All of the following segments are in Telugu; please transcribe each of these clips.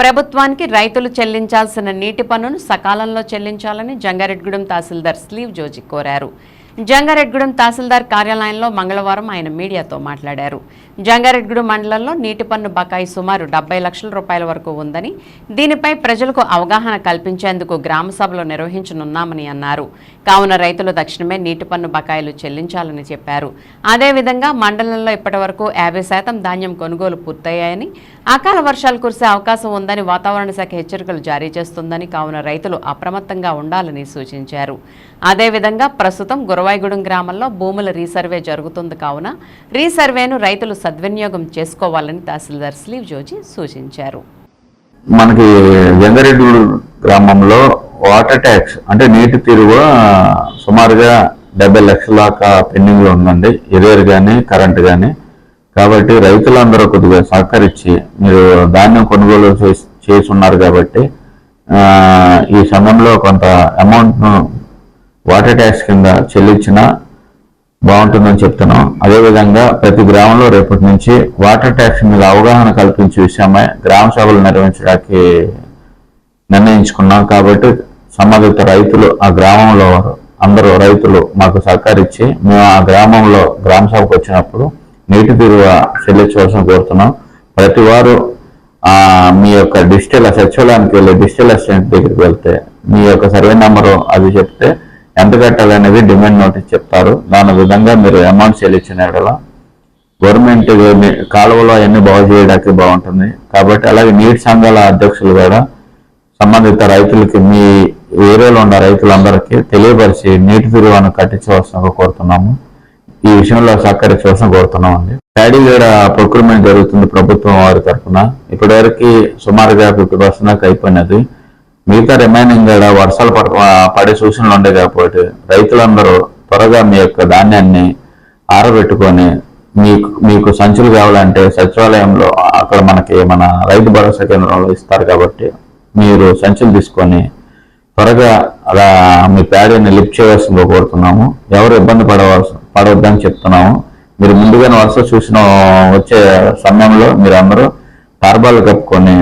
ప్రభుత్వానికి రైతులు చెల్లించాల్సిన నీటి పన్నును సకాలంలో చెల్లించాలని జంగారెడ్గూడెం తహసీల్దార్ స్లీవ్ జోజి కోరారు. జంగారెడ్గూడెం తహసీల్దార్ కార్యాలయంలో మంగళవారం ఆయన మీడియాతో మాట్లాడారు. జంగారెడ్గూడెం మండలంలో నీటి పన్ను బకాయి సుమారు డెబ్బై లక్షల రూపాయల వరకు ఉందని దీనిపై ప్రజలకు అవగాహన కల్పించేందుకు గ్రామ సభలు నిర్వహించనున్నామని అన్నారు. కావున రైతులు తక్షణమే నీటి పన్ను బకాయిలు చెల్లించాలని చెప్పారు. అదేవిధంగా మండలంలో ఇప్పటివరకు యాభై శాతం ధాన్యం కొనుగోలు పూర్తయ్యాయని అకాల వర్షాలు కురిసే అవకాశం ఉందని వాతావరణ శాఖ హెచ్చరికలు జారీ చేస్తుందని కావున రైతులు అప్రమత్తంగా ఉండాలని సూచించారు. అదేవిధంగా ప్రస్తుతం గవాయిగూడెం గ్రామంలో భూముల రీసర్వే జరుగుతుంది కావున రీసర్వేను రైతులు సద్వినియోగం చేసుకోవాలని తహసీల్దార్ స్లీవ్ జోజి సూచించారు. మనకి వెంగరెడ్డి గ్రామంలో వాటర్ ట్యాక్స్ అంటే నీటి తీరువ సుమారుగా డెబ్బై లక్షల దాకా పెండింగ్లో ఉందండి. ఎరేర్ కానీ కరెంట్ కానీ కాబట్టి రైతులందరూ కొద్దిగా సహకరించి మీరు ధాన్యం కొనుగోలు చేసి చేసి ఉన్నారు కాబట్టి ఈ సమయంలో కొంత అమౌంట్ను వాటర్ ట్యాక్స్ కింద చెల్లించిన బాగుంటుందని చెప్తున్నాం. అదేవిధంగా ప్రతి గ్రామంలో రేపటి నుంచి వాటర్ ట్యాక్స్ మీద అవగాహన కల్పించే విషయమై గ్రామ సభలు నిర్వహించడానికి నిర్ణయించుకున్నాం. కాబట్టి సంబంధిత రైతులు ఆ గ్రామంలో అందరూ రైతులు మాకు సహకరించి మేము ఆ గ్రామంలో గ్రామ సభకు వచ్చినప్పుడు నీటి విలువ చెల్లించవలసిన కోరుతున్నాం. ప్రతి వారు మీ యొక్క డిజిటల్ సచివాలయానికి వెళ్ళి డిజిటల్ అసిస్టెంట్ దగ్గరికి వెళ్తే మీ యొక్క సర్వే నెంబరు అది చెప్తే ఎంత కట్టాలనేది డిమాండ్ నోటీస్ చెప్తారు. దాని విధంగా మీరు అమౌంట్ చెల్లించిన గవర్నమెంట్ కాలువలో అవన్నీ బాగు చేయడానికి బాగుంటుంది. కాబట్టి అలాగే నీటి సంఘాల అధ్యక్షులు కూడా సంబంధిత రైతులకి మీ ఏరియాలో ఉన్న రైతులందరికీ తెలియపరిచి నీటి తిరువాను కట్టించవలసిన కోరుతున్నాము. ఈ విషయంలో సహకరించవలసిన కోరుతున్నాం అండి ప్యాడీ కూడా ప్రొక్యూర్మెంట్ జరుగుతుంది ప్రభుత్వం వారి తరఫున. ఇప్పటివరకు సుమారుగా ఫిఫ్టీ పర్సెంట్ అయిపోయినది. మిగతా రిమైనింగ్ కూడా వర్షాలు పడ పడే సూచనలు ఉండే కాబట్టి రైతులందరూ త్వరగా మీ యొక్క ధాన్యాన్ని ఆరబెట్టుకొని మీకు మీకు సంచులు కావాలంటే సచివాలయంలో అక్కడ మనకి మన రైతు భరోసా కేంద్రంలో ఇస్తారు కాబట్టి మీరు సంచులు తీసుకొని త్వరగా అలా మీ ప్యాడీని లిఫ్ట్ చేయవలసిందిగా కోరుతున్నాము. ఎవరు ఇబ్బంది పడవలసి పడవద్దని చెప్తున్నాము. మీరు ముందుగానే వరుస చూసిన వచ్చే సమయంలో మీరు అందరూ టార్బాలు కప్పుకొని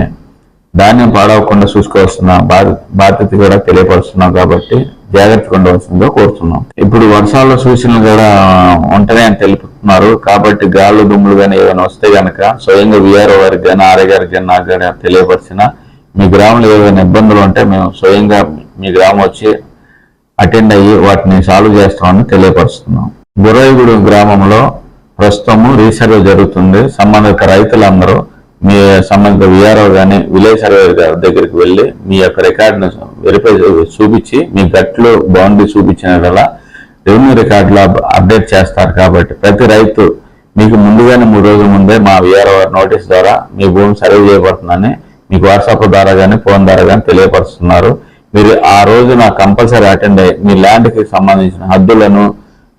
ధాన్యం పాడవకుండా చూసుకోవాల్సిన బాధ్యత బాధ్యత కూడా తెలియపరుస్తున్నాం కాబట్టి జాగ్రత్తగా ఉండవలసిందిగా కోరుతున్నాం. ఇప్పుడు వర్షాల సూచనలు కూడా ఉంటాయని తెలుపుతున్నారు. కాబట్టి గాళ్ళు దుమ్ములు కానీ ఏమైనా వస్తే గనక స్వయంగా విఆర్ఓ వారికి కానీ ఆర్ఏ గారికి కానీ నాకు కానీ తెలియపరిచిన మీ గ్రామంలో ఏమైనా ఇబ్బందులు ఉంటే మేము స్వయంగా మీ గ్రామం వచ్చి అటెండ్ అయ్యి వాటిని సాల్వ్ చేస్తామని తెలియపరుస్తున్నాం. బురాయిగూడెం గ్రామంలో ప్రస్తుతము రీసర్వే జరుగుతుంది. సంబంధిత రైతులందరూ మీ సంబంధిత విఆర్ఓ కానీ విలేజ్ సర్వేర్ గారి దగ్గరికి వెళ్ళి మీ యొక్క రికార్డును వెరిఫై చూపించి మీ గట్లు బౌండరీ చూపించిన రెవెన్యూ రికార్డులో అప్డేట్ చేస్తారు కాబట్టి ప్రతి రైతు మీకు ముందుగానే మూడు రోజుల ముందే మా విఆర్ఓ నోటీస్ ద్వారా మీ భూమి సర్వే చేయబడుతుందని మీకు వాట్సాప్ ద్వారా కానీ ఫోన్ ద్వారా కానీ తెలియపరుస్తున్నారు. మీరు ఆ రోజు నాకు కంపల్సరీ అటెండ్ అయ్యి మీ ల్యాండ్కి సంబంధించిన హద్దులను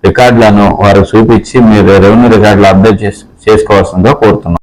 రికార్డులను వారికి చూపించి మీరు రెవెన్యూ రికార్డులు అప్డేట్ చేసుకోవాల్సిందిగా కోరుతున్నాను